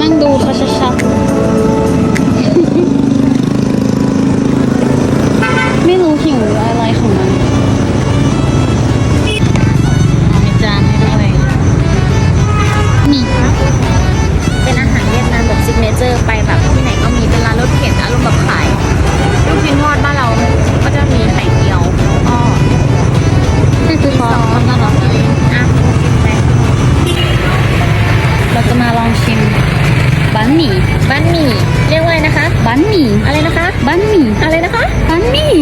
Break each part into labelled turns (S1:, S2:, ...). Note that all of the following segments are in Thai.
S1: นั่งดูเขาชัดๆ ไม่รู้หิวอะไรของมันมีจานให้ด้วยนี่
S2: เป็นอาหารเวียดนามแบบซิกเนเจอร์ไปแบบที่ไหนก็มีเป็นร้านรถเข็นอารมณ์แบบขายลูกชิ้นทอดบ้านเรา ก็จะมีไข่เดียวอ้อ
S1: นี่คือซอส
S3: น่ารักอ
S2: ะ
S1: เราจะมาลองชิม บันหมี่
S2: บันหมี่เรียกว่าไรนะคะ
S1: บันหมี่อ
S2: ะไรนะคะ
S1: บันหมี่
S2: อะไรนะคะ
S1: บันหมี่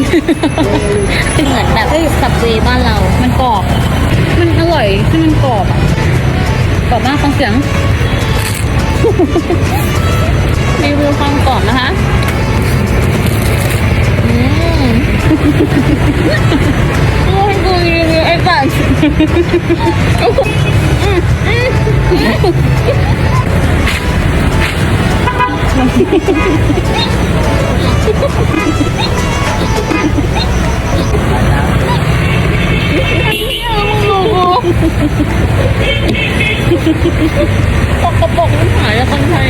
S2: เป็เหมือนแบบสั
S1: บเจบ้านเรา มันกรอบ มันอร่อยที่มันกรอบกรอบมากฟังเสียงรีวิวความกรอบนะคะ
S3: โอ้ยกูรีวิไอ้ปาก
S1: ต
S3: กกระปกมันหายแล้ะคนไทย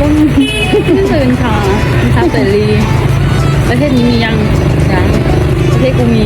S1: บ้างชื่อตื่นค่ะชาเสรีประเทศนี้มียังยังประเทศกูมี